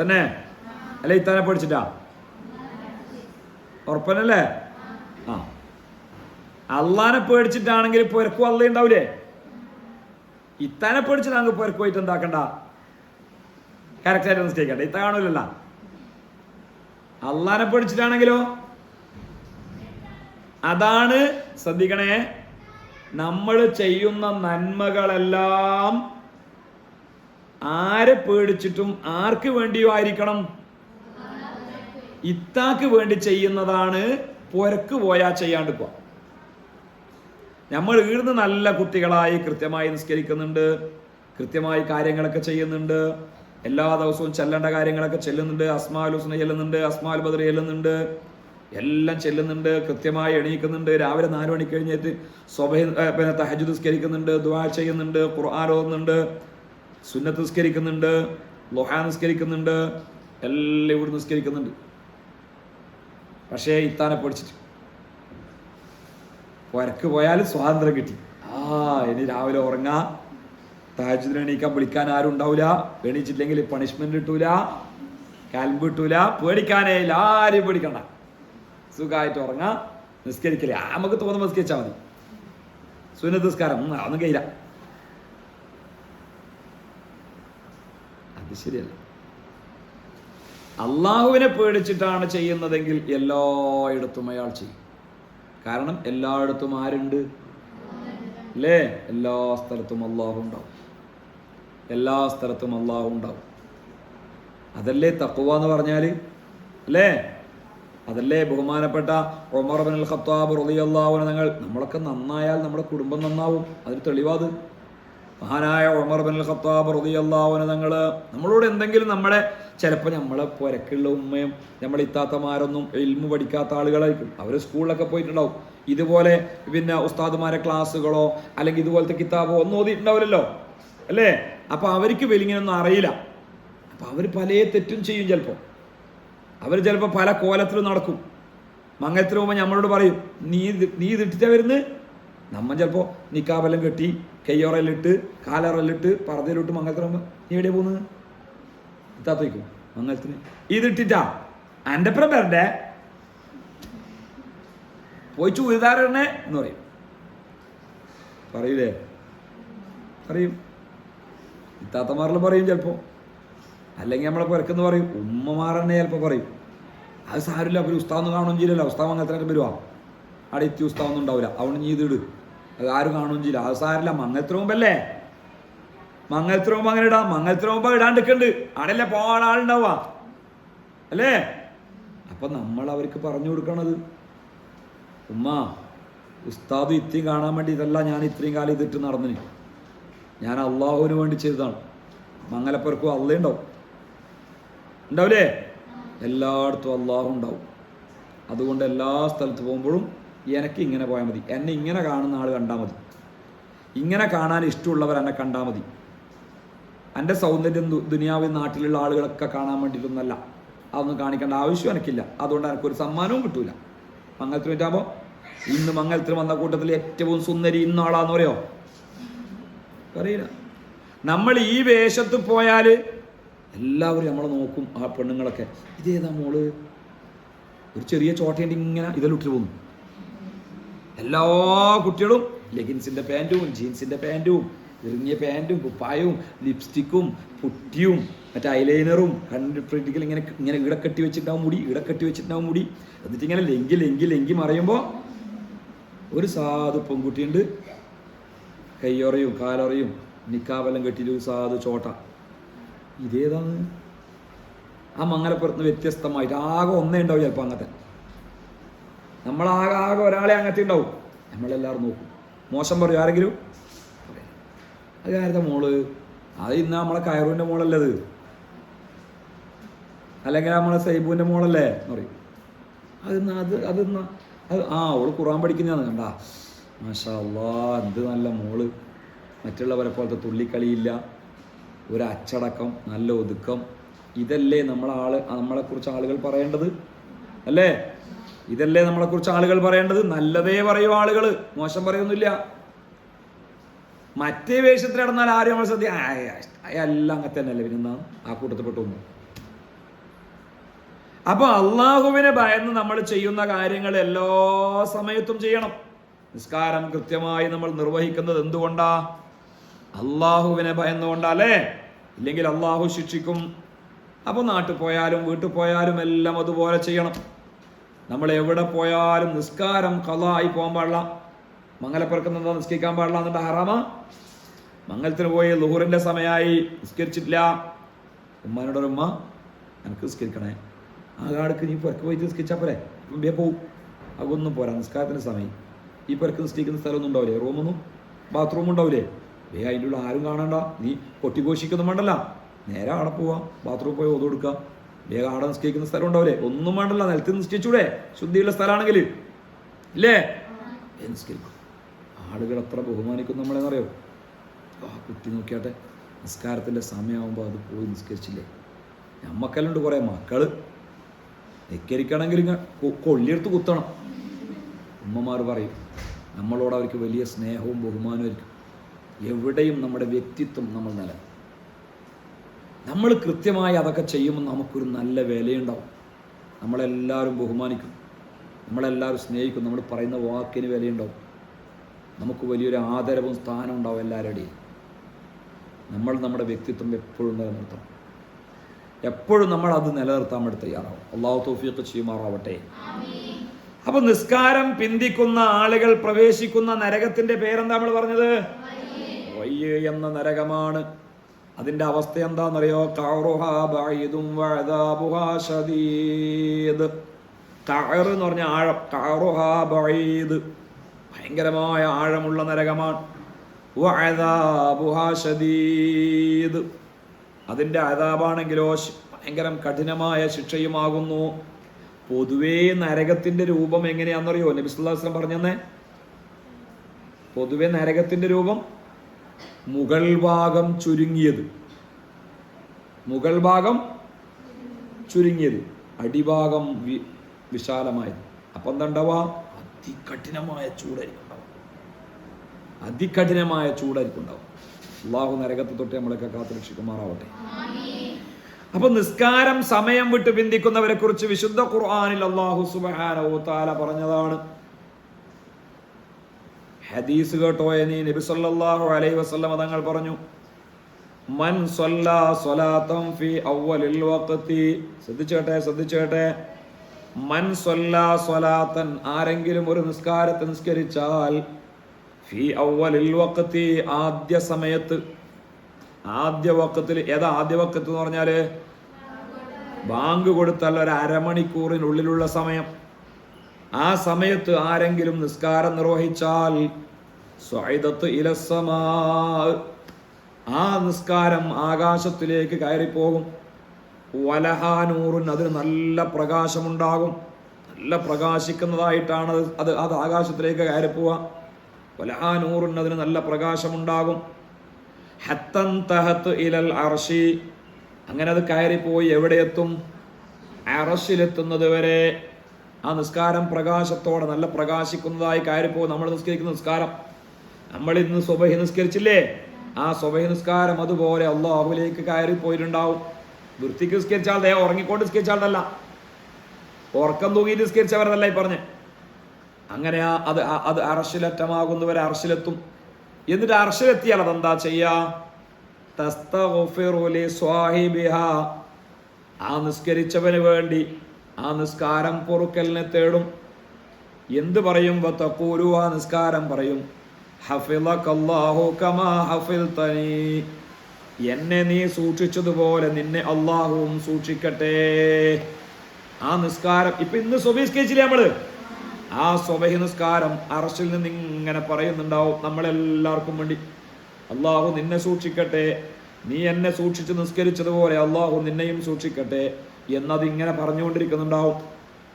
തന്നെ? അല്ലെ ഇത്താനെ പഠിച്ചിട്ടാ? ഉറപ്പനല്ലേ? ആ. അള്ളാനെ പേടിച്ചിട്ടാണെങ്കിൽ പൊരക്കും അള്ള ഉണ്ടാവൂലേ ഇത്താനെ പേടിച്ചിട്ട് നമുക്ക് പോയിട്ട് എന്താക്കണ്ട? കറക്റ്റായിട്ട് നിസ്കരിക്കണ്ട ഇത്ത കാണൂലല്ല. അള്ളാനെ പഠിച്ചിട്ടാണെങ്കിലോ അതാണ് ശ്രദ്ധിക്കണേ നമ്മൾ ചെയ്യുന്ന നന്മകളെല്ലാം ആരെ പേടിച്ചിട്ടും ആർക്ക് വേണ്ടിയോ ആയിരിക്കണം? ഇത്താക്ക് വേണ്ടി ചെയ്യുന്നതാണ് പൊരക്ക് പോയാ ചെയ്യാണ്ട് പോവാ. നമ്മൾ ഈർന്ന് നല്ല കുട്ടികളായി കൃത്യമായി നിസ്കരിക്കുന്നുണ്ട് കൃത്യമായി കാര്യങ്ങളൊക്കെ ചെയ്യുന്നുണ്ട്. എല്ലാ ദിവസവും ചെല്ലേണ്ട കാര്യങ്ങളൊക്കെ ചെല്ലുന്നുണ്ട്. അസ്മാൽ ഹുസ്ന ചെല്ലുന്നുണ്ട് അസ്മാൽ ബദർ ചെല്ലുന്നുണ്ട്. എല്ലാം ചെല്ലുന്നുണ്ട് കൃത്യമായി എണീക്കുന്നുണ്ട്. രാവിലെ നാല് മണി കഴിഞ്ഞിട്ട് സ്വഭ പിന്നെ തഹജ് നിസ്കരിക്കുന്നുണ്ട് ദുവാ ചെയ്യുന്നുണ്ട് ഖുർആൻ ഓതുന്നുണ്ട് സുന്നത്ത് നിസ്കരിക്കുന്നുണ്ട് ലൊഹ നിസ്കരിക്കുന്നുണ്ട് എല്ലാം ഇവിടെ നിസ്കരിക്കുന്നുണ്ട്. പക്ഷേ ഇത്താനെ പഠിച്ചിട്ട് വരക്ക് പോയാൽ സ്വാതന്ത്ര്യം കിട്ടി. ആ ഇനി രാവിലെ ഉറങ്ങാ. താജുദിന് എണീക്കാൻ വിളിക്കാൻ ആരും ഉണ്ടാവില്ല എണീച്ചില്ലെങ്കിൽ പണിഷ്മെന്റ് കിട്ടൂല. കാൽമ്പ് കിട്ടൂല. പേടിക്കാനേ ഇല്ല. ആരും പേടിക്കണ്ട. സുഖമായിട്ട് ഉറങ്ങാ. നിസ്കരിക്കില്ല നമുക്ക് തോന്നുമ്പോൾ നിസ്കരിച്ചാൽ മതി. സുനസ്കാരം നിസ്കാരം. അതൊന്നും കയ്യില്ല അത് ശരിയല്ല. അള്ളാഹുവിനെ പേടിച്ചിട്ടാണ് ചെയ്യുന്നതെങ്കിൽ എല്ലായിടത്തും അയാൾ ചെയ്യും. കാരണം എല്ലായിടത്തും ആരുണ്ട്? അല്ലേ എല്ലാ സ്ഥലത്തും അള്ളാഹു ഉണ്ടാവും. എല്ലാ സ്ഥലത്തും അള്ളാഹു ഉണ്ടാവും. അതല്ലേ തക്കുവ എന്ന് പറഞ്ഞാൽ അല്ലേ അതല്ലേ ബഹുമാനപ്പെട്ട ഒമർ ബിൻ ഖത്താബ് റളിയല്ലാഹു അൻഹു നമ്മളൊക്കെ നന്നായാൽ നമ്മുടെ കുടുംബം നന്നാവും. അതിന് തെളിവാത് മഹാനായ ഉമർ ബിൻ ഖത്താബ് അൻഹു തങ്ങൾ നമ്മളോട് എന്തെങ്കിലും നമ്മുടെ ചിലപ്പോൾ നമ്മളെ പുരക്കുള്ള ഉമ്മയും നമ്മളെ ഇത്താത്തമാരൊന്നും ഇൽമു പഠിക്കാത്ത ആളുകളായിരിക്കും. അവർ സ്കൂളിലൊക്കെ പോയിട്ടുണ്ടാവും. ഇതുപോലെ പിന്നെ ഉസ്താദുമാരെ ക്ലാസ്സുകളോ അല്ലെങ്കിൽ ഇതുപോലത്തെ കിതാബോ ഒന്നും ഓതിയിട്ടുണ്ടാവില്ലല്ലോ. അല്ലേ? അപ്പൊ അവർക്ക് വെലിങ്ങനൊന്നും അറിയില്ല. അപ്പൊ അവർ പല തെറ്റും ചെയ്യും ചിലപ്പോൾ അവർ ചിലപ്പോൾ പല കോലത്തിലും നടക്കും. മംഗലത്തിന് പോകുമ്പോൾ നമ്മളോട് പറയും നീ നീ ഇതിട്ടിട്ടാണ് വരുന്നത് നമ്മ ചിലപ്പോൾ നിക്കാബെല്ലാം കെട്ടി കയ്യോറയിലിട്ട് ഇട്ട് പറതയിലിട്ട് മംഗലത്തിന് നീ എവിടെ പോകുന്നത് ഇത്താത്തേക്കും മംഗലത്തിന്. ഇതിട്ടിട്ടാ. എന്റെ അപ്പുറം വരണ്ടേ? പോയി ചൂരിദാരണേ എന്ന് പറയും. പറയൂലേ? പറയും. ഇത്താത്തമാരെല്ലാം പറയും ചിലപ്പോൾ അല്ലെങ്കിൽ നമ്മളെ പുരക്കെന്ന് പറയും. ഉമ്മമാരെന്നെ ചിലപ്പോൾ പറയും. അത് സാരില്ല അവർ ഉസ്താവെന്ന് കാണുകയും ചെയ്യില്ലല്ലോ. ഉസ്താവ് അങ്ങനത്തെ വരുവാ. അവിടെ എത്തി ഉസ്താവൊന്നും ഉണ്ടാവില്ല അവിടെ നീ ഇതിട് അത് ആരും കാണുകയും ചെയ്യില്ല. അത് സാരില്ല മംഗലത്തിന് മുമ്പ് അങ്ങനെ ഇടാം. മംഗലത്തിന് മുമ്പ് ഇടാണ്ടിട്ടുണ്ട് ആടല്ലേ പോകാൻ ആളുണ്ടാവുക. അല്ലേ? അപ്പൊ നമ്മൾ അവർക്ക് പറഞ്ഞു കൊടുക്കണത് ഉമ്മ ഉസ്താദ് ഇത്രയും കാണാൻ വേണ്ടി ഇതല്ല ഞാൻ ഇത്രയും കാലം ഇതിട്ട് നടന്നിന്. ഞാൻ അള്ളാഹുവിന് വേണ്ടി ചെയ്തതാണ്. മംഗലപ്പുറക്കും അള്ളേ ഉണ്ടാവും. ഉണ്ടാവില്ലേ? എല്ലായിടത്തും അള്ളാഹു ഉണ്ടാവും അതുകൊണ്ട് എല്ലാ സ്ഥലത്ത് പോകുമ്പോഴും എനിക്ക് ഇങ്ങനെ പോയാൽ മതി. എന്നെ ഇങ്ങനെ കാണുന്ന ആൾ കണ്ടാൽ മതി. ഇങ്ങനെ കാണാൻ ഇഷ്ടമുള്ളവർ എന്നെ കണ്ടാൽ മതി. എന്റെ സൗന്ദര്യം ദുനിയാവിൽ നാട്ടിലുള്ള ആളുകളൊക്കെ കാണാൻ വേണ്ടിയിട്ടൊന്നല്ല. അതൊന്നും കാണിക്കേണ്ട ആവശ്യം എനിക്കില്ല. അതുകൊണ്ട് എനിക്കൊരു സമ്മാനവും കിട്ടൂല. മംഗലത്തിന് പറ്റാകുമ്പോൾ ഇന്ന് മംഗലത്തിന് വന്ന കൂട്ടത്തിൽ ഏറ്റവും സുന്ദരി ഇന്നാളാന്ന് പറയോ? അറിയില്ല. നമ്മൾ ഈ വേഷത്ത് പോയാൽ എല്ലാവരും നമ്മളെ നോക്കും ആ പെണ്ണുങ്ങളൊക്കെ. ഇതേതാ മോൾ? ഒരു ചെറിയ ചോട്ടേണ്ടി ഇങ്ങനെ ഇതിലിട്ട് പോകുന്നു. എല്ലാ കുട്ടികളും ലെഗിൻസിന്റെ പാന്റും ജീൻസിന്റെ പാന്റും ഇറങ്ങിയ പാന്റും കുപ്പായവും ലിപ്സ്റ്റിക്കും പുട്ടിയും മറ്റേ ഐലൈനറും കണ്ണ് പ്രിന്റിക്കൽ ഇങ്ങനെ ഇങ്ങനെ ഇവിടെ കെട്ടി വെച്ചിട്ടുണ്ടാവും മുടി ഇവിടെ കെട്ടി വെച്ചിട്ടുണ്ടാവും മുടി. എന്നിട്ട് ഇങ്ങനെ ലെങ്കി ലെങ്കി ലെങ്കി മറയുമ്പോൾ ഒരു സാധു പെൺകുട്ടിയുണ്ട്. കയ്യൊറയും കാലൊറയും നിക്കാവെല്ലാം കെട്ടിയിട്ട് ഒരു സാധു ചോട്ട. ഇതേതാണ്? ആ മംഗലപ്പുറത്ത് വ്യത്യസ്തമായിട്ട് ആകെ ഒന്നേ ഉണ്ടാവും ചിലപ്പോൾ അങ്ങനത്തെ. നമ്മളാകെ ആകെ ഒരാളെ അങ്ങനത്തെ ഉണ്ടാവും നമ്മളെല്ലാവരും നോക്കും. മോശം പറയും. ആരെങ്കിലും. അത് കാര്യത്തെ മോൾ? അത് ഇന്ന് നമ്മളെ കയറുവിന്റെ മോളല്ലേ അത്? അല്ലെങ്കിൽ നമ്മളെ സൈബുവിന്റെ മോളല്ലേ? എന്ന് പറയും. അത് ഇന്ന് അത് അത് ഇന്ന് അത് ആ അവൾ ഖുറാൻ പഠിക്കുന്നതാണ്. കണ്ടാ? മാഷാ അള്ളാ എന്ത് നല്ല മോൾ. മറ്റുള്ളവരെ പോലത്തെ തുള്ളിക്കളിയില്ല. ഒരു അച്ചടക്കം നല്ല ഒതുക്കം. ഇതല്ലേ നമ്മളെ ആൾ നമ്മളെക്കുറിച്ച് ആളുകൾ പറയേണ്ടത്? അല്ലേ? ഇതല്ലേ നമ്മളെക്കുറിച്ച് ആളുകൾ പറയേണ്ടത്? നല്ലതേ പറയൂ ആളുകൾ മോശം പറയൊന്നുമില്ല. മറ്റേ വേഷത്തിൽ നടന്നാൽ ആരും നമ്മൾ ശ്രദ്ധ എല്ലാം അങ്ങനെ തന്നെയല്ലേ. പിന്നെന്താ ആ കൂട്ടത്തിൽപ്പെട്ടു അപ്പൊ അള്ളാഹുവിനെ ഭയന്ന് നമ്മൾ ചെയ്യുന്ന കാര്യങ്ങൾ എല്ലാ സമയത്തും ചെയ്യണം. നിസ്കാരം കൃത്യമായി നമ്മൾ നിർവഹിക്കുന്നത് എന്തുകൊണ്ടാ? അള്ളാഹുവിനെ ഭയന്നുകൊണ്ടല്ലേ? ഇല്ലെങ്കിൽ അള്ളാഹു ശിക്ഷിക്കും. അപ്പോൾ നാട്ടിൽ പോയാലും വീട്ടിൽ പോയാലും എല്ലാം അതുപോലെ ചെയ്യണം. നമ്മൾ എവിടെ പോയാലും നിസ്കാരം കലായി പോകാൻ പാടില്ല. മംഗലപ്പുറക്കുന്ന നിസ്കരിക്കാൻ പാടില്ല എന്നിട്ട് ഹറാമ. മംഗലത്തിന് പോയി ലുഹൂറിന്റെ സമയമായി നിസ്കരിച്ചിട്ടില്ല. ഉമ്മാനോട് ഉമ്മ എനിക്ക് നിസ്കരിക്കണേ. ആ കാടക്ക് നീ പുറക്ക് പോയി നിസ്കരിച്ചാൽ പോരെ? ബേ പോവും. അതൊന്നും പോരാ നിസ്കാരത്തിന്റെ സമയം. ഈ പുറക്ക് നിസ്കരിക്കുന്ന സ്ഥലമൊന്നും ഉണ്ടാവില്ലേ റൂമൊന്നും? ബാത്റൂം ഉണ്ടാവില്ലേ വേ അതിന്റെ ഉള്ളിൽ ആരും കാണണ്ട. നീ കൊട്ടിഘോഷിക്കൊന്നും വേണ്ടല്ല. നേരെ അവിടെ പോവാം. ബാത്റൂമിൽ പോയി ഒതു കൊടുക്കാം വേഗം അവിടെ നിസ്കരിക്കുന്ന സ്ഥലം ഉണ്ടാവില്ലേ ഒന്നും വേണ്ടല്ല നിലത്ത് നിസ്കരിച്ചൂടെ? ശുദ്ധിയുള്ള സ്ഥലമാണെങ്കിൽ. ഇല്ലേ? നിസ്കരിക്കും? ആളുകൾ എത്ര ബഹുമാനിക്കും നമ്മളെന്നറിയോ? ആ കുട്ടി നോക്കിയാട്ടെ നിസ്കാരത്തിന്റെ സമയമാകുമ്പോൾ അത് പോയി നിസ്കരിച്ചില്ലേ? നമ്മക്കെല്ലാം കുറേ മക്കൾ. നിസ്കരിക്കണമെങ്കിൽ കൊള്ളിയെടുത്ത് കുത്തണം. ഉമ്മമാർ പറയും നമ്മളോട് അവർക്ക് വലിയ സ്നേഹവും ബഹുമാനവും ആയിരിക്കും. എവിടെയും നമ്മുടെ വ്യക്തിത്വം നമ്മൾ നില നമ്മൾ കൃത്യമായി അതൊക്കെ ചെയ്യുമ്പോൾ നമുക്കൊരു നല്ല വിലയുണ്ടാവും. നമ്മളെല്ലാവരും ബഹുമാനിക്കും. നമ്മളെല്ലാവരും സ്നേഹിക്കും. നമ്മൾ പറയുന്ന വാക്കിന് വിലയുണ്ടാവും. നമുക്ക് വലിയൊരു ആദരവും സ്ഥാനവും ഉണ്ടാവും എല്ലാവരുടെയും നമ്മൾ നമ്മുടെ വ്യക്തിത്വം എപ്പോഴും നിലനിർത്തണം. എപ്പോഴും നമ്മൾ അത് നിലനിർത്താൻ വേണ്ടി തയ്യാറാവും. അള്ളാഹു തോഫിയൊക്കെ ചെയ്യുമാറാവട്ടെ. അപ്പൊ നിസ്കാരം പിന്തിക്കുന്ന ആളുകൾ പ്രവേശിക്കുന്ന നരകത്തിന്റെ പേരെന്താ നമ്മൾ പറഞ്ഞത്? വയ്യ എന്ന നരകമാണ്. അതിന്റെ അവസ്ഥ എന്താണെന്നറിയോ? കഅർ എന്ന് പറഞ്ഞ ആഴം. കഅറുഹാ ബഈദ്. ഭയങ്കരമായ ആഴമുള്ള നരകമാണ്. ശദീദ്. അതിന്റെ അതാപാണെങ്കിലോ ശ്- ഭയങ്കരം കഠിനമായ ശിക്ഷയുമാകുന്നു. പൊതുവേ നരകത്തിന്റെ രൂപം എങ്ങനെയാണെന്നറിയോ? നബിസ്ലാസ്ലം പറഞ്ഞെന്നേ. പൊതുവെ നരകത്തിന്റെ രൂപം മുകൾ ഭാഗം ചുരുങ്ങിയത്. മുകൾ ഭാഗം ചുരുങ്ങിയത്. അടിഭാഗം വി വിശാലമായത്. അപ്പം എന്താണ്ടാവുക? അതികഠിനമായ ചൂടായിരിക്കും ഉണ്ടാവുക അതികഠിനമായ ചൂടായിരിക്കും ഉണ്ടാവും അള്ളാഹു നരകത്തെ തൊട്ട് നമ്മളൊക്കെ കാത്തു രക്ഷിക്കുമാറാവട്ടെ. അപ്പൊ നിസ്കാരം സമയം വിട്ട് പിന്തിക്കുന്നവരെ കുറിച്ച് വിശുദ്ധ ഖുർആാനിൽ അള്ളാഹു താല പറഞ്ഞതാണ്. ഹദീസ് കേട്ടോ എന്ന് നബി സല്ലല്ലാഹു അലൈഹി വസല്ലം തങ്ങൾ പറഞ്ഞു മൻ സ്വലാത്തം ഫി അവ്വലിൽ വഖതി. ശ്രദ്ധിച്ചേട്ടെ ശ്രദ്ധിച്ചേട്ടെ. മൻ സ്വലാത്തൻ ആരെങ്കിലും ഒരു നിസ്കാരത്തെ നിസ്കരിച്ചാൽ ഫി അവ്വലിൽ വഖതി ആദ്യ സമയത്ത് ആദ്യ വക്കത്തിൽ ഏതാ ആദ്യ വക്കത്ത് എന്ന് പറഞ്ഞാൽ ബാങ്ക് കൊടുത്താൽ ഒരു അരമണിക്കൂറിനുള്ളിലുള്ള സമയം. ആ സമയത്ത് ആരെങ്കിലും നിസ്കാരം നിർവഹിച്ചാൽ സ്വൈതത്ത് ഇലസമാ ആ നിസ്കാരം ആകാശത്തിലേക്ക് കയറിപ്പോകും. വലഹാനൂറിൻ അതിന് നല്ല പ്രകാശമുണ്ടാകും. നല്ല പ്രകാശിക്കുന്നതായിട്ടാണ് അത് അത് ആകാശത്തിലേക്ക് കയറിപ്പോവുക. വലഹാനൂറിൻ അതിന് നല്ല പ്രകാശമുണ്ടാകും. ഹത്തൻ തഹത്ത് ഇലൽ അർഷി അങ്ങനെ അത് കയറിപ്പോയി എവിടെ എത്തും? അറഷിലെത്തുന്നത് വരെ ആ നിസ്കാരം പ്രകാശത്തോടെ നല്ല പ്രകാശിക്കുന്നതായി കയറിപ്പോയി നമ്മൾ നിസ്കരിക്കുന്ന നിസ്കാരം. നമ്മൾ ഇന്ന് സ്വബഹി നിസ്കരിച്ചില്ലേ? ആ സ്വബഹി നിസ്കാരം അതുപോലെ അള്ളാഹുലേക്ക് കയറി പോയിട്ടുണ്ടാവും വൃത്തിക്ക് നിസ്കരിച്ചാൽ ദേ ഉറങ്ങിക്കൊണ്ട് നിസ്കരിച്ചാളല്ല ഉറക്കം തൂങ്ങി നിസ്കരിച്ചവരല്ല ഈ പറഞ്ഞ്. അങ്ങനെ അത് അത് അറശിലറ്റമാകുന്നവരെ അറശിലെത്തും. എന്നിട്ട് അറശിലെത്തിയാൽ അതെന്താ ചെയ്യാ. ആ നിസ്കരിച്ചവന് വേണ്ടി ആ നിസ്കാരം പൊറുക്കലിനെ തേടും. എന്ത് പറയും? തക്കൂരു ആ നിസ്കാരം പറയും എന്നെ നീ സൂക്ഷിച്ചതുപോലെ നിന്നെ അള്ളാഹുവും സൂക്ഷിക്കട്ടെ. ആ നിസ്കാരം ഇപ്പൊ ഇന്ന് സ്വഭിസ്കരിച്ചില്ലേ നമ്മൾ? ആ സ്വബഹി നിസ്കാരം അറശിൽ നിന്ന് ഇങ്ങനെ പറയുന്നുണ്ടാവും നമ്മളെല്ലാവർക്കും വേണ്ടി. അള്ളാഹു നിന്നെ സൂക്ഷിക്കട്ടെ. നീ എന്നെ സൂക്ഷിച്ച് നിസ്കരിച്ചതുപോലെ അള്ളാഹു നിന്നെയും സൂക്ഷിക്കട്ടെ. എന്നത് ഇങ്ങനെ പറഞ്ഞുകൊണ്ടിരിക്കുന്നുണ്ടാവും.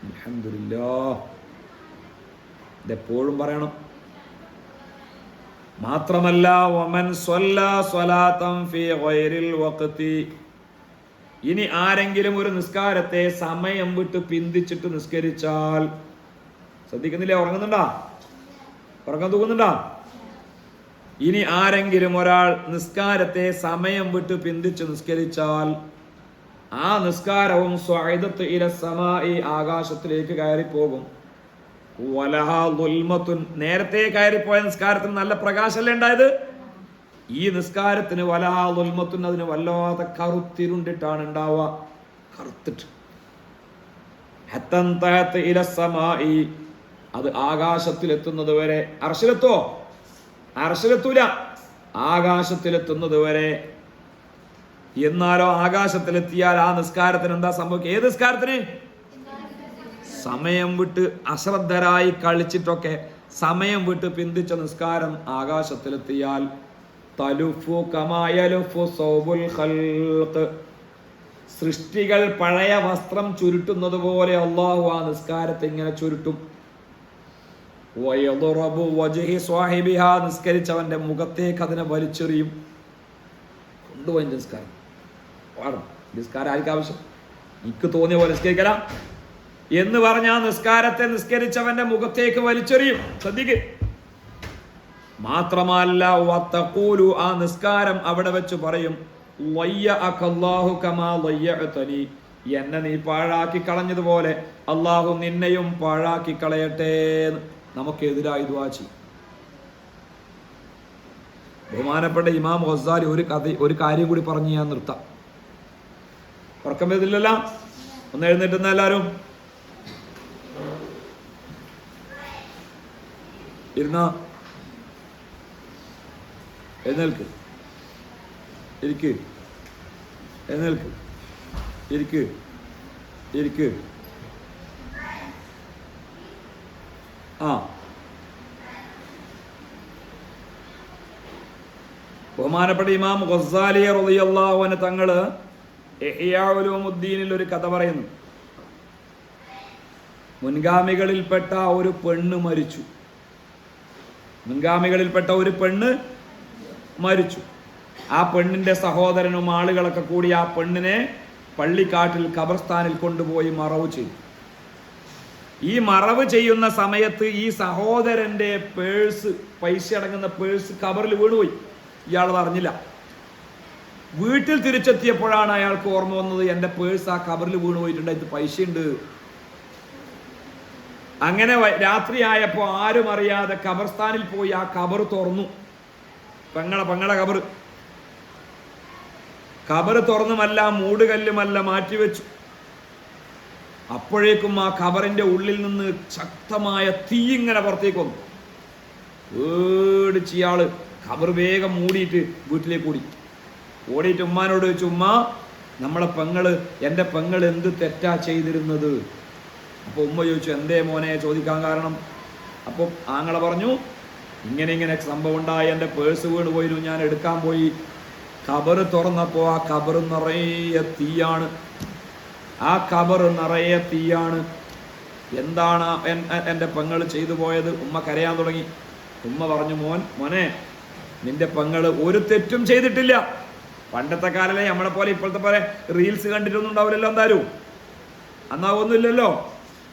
അൽഹംദുലില്ലാ ഇതെപ്പോഴും പറയണം. മാത്രമല്ല വഖതി. ഇനി ആരെങ്കിലും ഒരു നിസ്കാരത്തെ സമയം വിട്ട് പിന്തിച്ചിട്ട് നിസ്കരിച്ചാൽ ശ്രദ്ധിക്കുന്നില്ലേ? ഉറങ്ങുന്നുണ്ടാ? ഉറങ്ങാൻ തൂക്കുന്നുണ്ടാ? ഇനി ആരെങ്കിലും ഒരാൾ നിസ്കാരത്തെ സമയം വിട്ട് പിന്തിച്ച് നിസ്കരിച്ചാൽ ആ നിസ്കാരവും സ്വായുധത്ത് സമായി ആകാശത്തിലേക്ക് കയറിപ്പോകും. നേരത്തെ കയറിപ്പോയ നിസ്കാരത്തിന് നല്ല പ്രകാശമല്ലേ ഉണ്ടായത്? ഈ നിസ്കാരത്തിന് വലഹ ദുൽമത്തുൻ അതിന് വല്ലാത്ത കറുത്തിരുണ്ടിട്ടാണ് ഉണ്ടാവുക. കറുത്തിട്ട്. ഹത്തൻ തഹത്ത് ഇല സമായി. അത് ആകാശത്തിലെത്തുന്നത് വരെ. അർശിലെത്തോ? അർശിലെത്തൂല. ആകാശത്തിലെത്തുന്നത് വരെ എന്നാലോ ആകാശത്തിലെത്തിയാൽ ആ നിസ്കാരത്തിന് എന്താ സംഭവിക്കുക? ഏത് നിസ്കാരത്തിന്? സമയം വിട്ട് അശ്രദ്ധരായി കളിച്ചിട്ടൊക്കെ സമയം വിട്ട് പിന്തിച്ച നിസ്കാരം ആകാശത്തിലെത്തിയാൽ സൗബുൽ സൃഷ്ടികൾ പഴയ വസ്ത്രം ചുരുട്ടുന്നത് പോലെ അള്ളാഹു ആ നിസ്കാരത്തെ ഇങ്ങനെ ചുരുട്ടും. നിസ്കരിച്ചവന്റെ മുഖത്തേക്ക് അതിനെ വലിച്ചെറിയും. കൊണ്ടുപോയി നിസ്കാരം. പാടും. നിസ്കാരം ആർക്ക് ആവശ്യം? എനിക്ക് തോന്നിയ പോലെ നിസ്കരിക്കലാം എന്ന് പറഞ്ഞ ആ നിസ്കാരത്തെ നിസ്കരിച്ചവന്റെ മുഖത്തേക്ക് വലിച്ചെറിയും. ശ്രദ്ധിക്ക്. മാത്രമല്ല വത്തഖൂലു ആ നിസ്കാരം അവിടെ വെച്ച് പറയും എന്നെ നീ പാഴാക്കി കളഞ്ഞതുപോലെ അള്ളാഹു നിന്നെയും പാഴാക്കി കളയട്ടെ നമുക്കെതിരായി ചെയ്യും. ബഹുമാനപ്പെട്ട ഇമാം ഹസാരി ഒരു കഥ ഒരു കാര്യം കൂടി പറഞ്ഞ് ഞാൻ നിർത്താം. ഉറക്കം വരുന്നില്ലല്ലോ. ഒന്ന് എഴുന്നേറ്റുന്ന എല്ലാരും ഇരുന്ന? എഴുന്നേൽക്ക്. ഇരിക്ക്. എഴുന്നേൽക്ക്. ഇരിക്ക്. ഇരിക്ക്. ആ. ബഹുമാനപ്പെട്ട ഇമാം ഖസാലിയ റളിയല്ലാഹു അൻഹു തങ്ങൾ ഇഹ്യാഉലുമുദ്ദീനിൽ ഒരു കഥ പറയുന്നു. മുൻഗാമികളിൽപ്പെട്ട ഒരു പെണ്ണ് മരിച്ചു. മുൻഗാമികളിൽപ്പെട്ട ഒരു പെണ്ണ് മരിച്ചു. ആ പെണ്ണിന്റെ സഹോദരനും ആളുകളൊക്കെ കൂടി ആ പെണ്ണിനെ പള്ളിക്കാട്ടിൽ ഖബർസ്ഥാനിൽ കൊണ്ടുപോയി മറവ് ചെയ്തു. ഈ മറവ് ചെയ്യുന്ന സമയത്ത് ഈ സഹോദരന്റെ പേഴ്സ് പൈസ അടങ്ങുന്ന പേഴ്സ് കബറിൽ വീണുപോയി. ഇയാളത് അറിഞ്ഞില്ല. വീട്ടിൽ തിരിച്ചെത്തിയപ്പോഴാണ് അയാൾക്ക് ഓർമ്മ വന്നത് എന്റെ പേഴ്സ് ആ കബറിൽ വീണ് പോയിട്ടുണ്ട് ഇത് പൈസ ഉണ്ട് അങ്ങനെ രാത്രി രാത്രിയായപ്പോൾ ആരും അറിയാതെ കബർസ്ഥാനിൽ പോയി ആ കബർ തുറന്നു. പെങ്ങളെ പെങ്ങളെ കബർ കബർ തുറന്നുമല്ല മൂടുകല്ലുമല്ല മാറ്റിവെച്ചു. അപ്പോഴേക്കും ആ കബറിന്റെ ഉള്ളിൽ നിന്ന് ശക്തമായ തീ ഇങ്ങനെ പുറത്തേക്ക് വന്നു. പേടിച്ച് കബർ വേഗം മൂടിയിട്ട് വീട്ടിലേക്ക് ഓടി. ഓടിയിട്ട് ഉമ്മാനോട് ചോദിച്ചു ഉമ്മ നമ്മളെ പെങ്ങൾ എന്റെ പെങ്ങൾ എന്ത് തെറ്റാ ചെയ്തിരുന്നത്? അപ്പോൾ ഉമ്മ ചോദിച്ചു എന്തേ മോനെ ചോദിക്കാൻ കാരണം? അപ്പോൾ ആങ്ങളെ പറഞ്ഞു ഇങ്ങനെ ഇങ്ങനെ സംഭവം ഉണ്ടായി എന്റെ പേഴ്സ് വീണ് പോയിരുന്നു ഞാൻ എടുക്കാൻ പോയി. കബർ തുറന്നപ്പോൾ ആ ഖബർ നിറയെ തീയാണ്. ആ ഖബർ നിറയെ തീയാണ്. എന്താണ് എന്റെ പെങ്ങൾ ചെയ്തു പോയത്? ഉമ്മ കരയാൻ തുടങ്ങി. ഉമ്മ പറഞ്ഞു മോൻ മോനെ നിന്റെ പെങ്ങൾ ഒരു തെറ്റും ചെയ്തിട്ടില്ല. പണ്ടത്തെ കാലല്ലേ നമ്മളെ പോലെ ഇപ്പോഴത്തെ പോലെ റീൽസ് കണ്ടിട്ടൊന്നും ഉണ്ടാവില്ലല്ലോ എന്തായാലും. അന്നാവൊന്നുമില്ലല്ലോ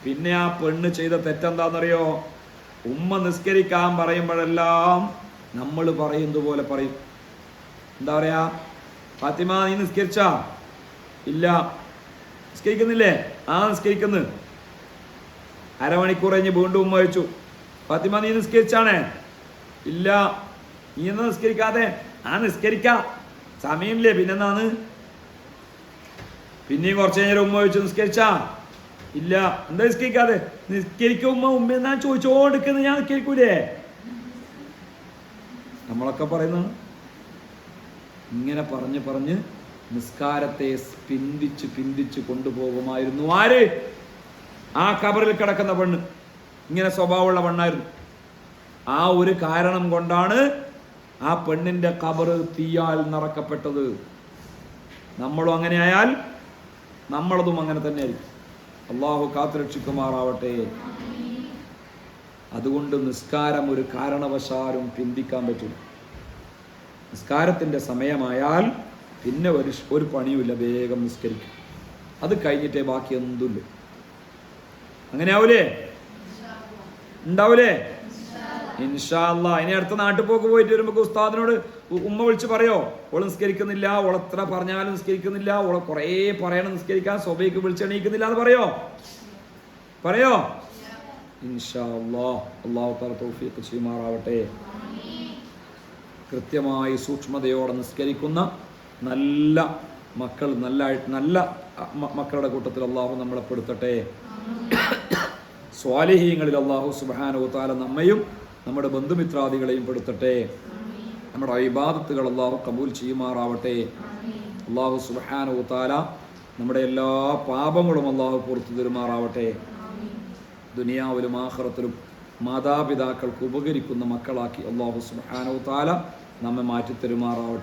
പിന്നെ ആ പെണ്ണ് ചെയ്ത തെറ്റെന്താണെന്നറിയോ ഉമ്മ നിസ്കരിക്കാൻ പറയുമ്പോഴെല്ലാം നമ്മൾ പറയുന്നത് പോലെ പറയും. എന്താ പറയാ? ഫാത്തിമ നീ നിസ്കരിച്ച? ഇല്ല. നിസ്കരിക്കുന്നില്ലേ? ആ നിസ്കരിക്കുന്നു. അരമണിക്കൂർ കഴിഞ്ഞ് വീണ്ടും ഉമ്മ വെച്ചു ഫാത്തിമ നീ നിസ്കരിച്ചാണേ? ഇല്ല. നീ എന്നാ നിസ്കരിക്കാതെ ആ നിസ്കരിക്കാ. സമയമില്ലേ പിന്നെന്നാണ് പിന്നെയും കുറച്ച് നേരം ഉമ്മ ചോദിച്ചു നിസ്കരിച്ചാ? ഇല്ല. എന്താ നിസ്കരിക്കാതെ? നിസ്കരിക്കും ഉമ്മ ഉമ്മ എന്നാ ചോദിച്ചോണ്ടിരിക്കുന്നത്? ഞാൻ നിസ്കരിക്കൂലേ? നമ്മളൊക്കെ പറയുന്നതാണ് ഇങ്ങനെ പറഞ്ഞ് പറഞ്ഞ് നിസ്കാരത്തെ പിന്തിച്ച് പിന്തിച്ച് കൊണ്ടുപോകുമായിരുന്നു. ആര്? ആ കബറിൽ കിടക്കുന്ന പെണ്ണ്. ഇങ്ങനെ സ്വഭാവമുള്ള പെണ്ണായിരുന്നു. ആ ഒരു കാരണം കൊണ്ടാണ് ആ പെണ്ണിന്റെ കബറ് തീയാൽ നിറക്കപ്പെട്ടത്. നമ്മളും അങ്ങനെ ആയാൽ നമ്മളതും അങ്ങനെ തന്നെ ആയിരിക്കും അള്ളാഹു കാത്തുരക്ഷിക്കുമാറാവട്ടെ. അതുകൊണ്ട് നിസ്കാരം ഒരു കാരണവശാലും പിന്തിക്കാൻ പറ്റില്ല. നിസ്കാരത്തിന്റെ സമയമായാൽ പിന്നെ ഒരു ഒരു പണിയുമില്ല വേഗം നിസ്കരിക്കും. അത് കഴിഞ്ഞിട്ടേ ബാക്കി എന്തുള്ളൂ അങ്ങനെ ആവൂലേ ഉണ്ടാവൂലേ? ഇൻഷാല്ല ഇനി അടുത്ത നാട്ടിൽ പോക്ക് പോയിട്ട് വരുമ്പോൾ ഉസ്താദിനോട് ഉമ്മ വിളിച്ച് പറയോ? ഓൾ നിസ്കരിക്കുന്നില്ല ഓൾ എത്ര പറഞ്ഞാലും നിസ്കരിക്കുന്നില്ല ഓളെ കുറേ പറയണം നിസ്കരിക്കാൻ സ്വഭയ്ക്ക് വിളിച്ചെണീക്കുന്നില്ല എന്ന് പറയോ? പറയോ? ഇൻഷാ അല്ലാ അള്ളാഹു താല തൗഫീഖ് ചെയ്യുമാറാവട്ടെ. കൃത്യമായി സൂക്ഷ്മതയോടെ നിസ്കരിക്കുന്ന നല്ല മക്കൾ നല്ല നല്ല മക്കളുടെ കൂട്ടത്തിൽ അള്ളാഹു നമ്മളെ പെടുത്തട്ടെ. സ്വാലിഹീങ്ങളിൽ അള്ളാഹു സുബാനോ താല നമ്മയും നമ്മുടെ ബന്ധുമിത്രാദികളെയും പെടുത്തട്ടെ. നമ്മുടെ അഭിബാദത്തുകൾ അള്ളാഹു കബൂൽ ചെയ്യുമാറാവട്ടെ. അള്ളാഹു സുബാനു താല നമ്മുടെ എല്ലാ പാപങ്ങളും അള്ളാഹു പുറത്തു തരുമാറാവട്ടെ. ദുനിയാവിലും ആഹ്റത്തിലും മാതാപിതാക്കൾക്ക് ഉപകരിക്കുന്ന മക്കളാക്കി അള്ളാഹു സുബാനു താല നമ്മെ മാറ്റിത്തരുമാറാവട്ടെ.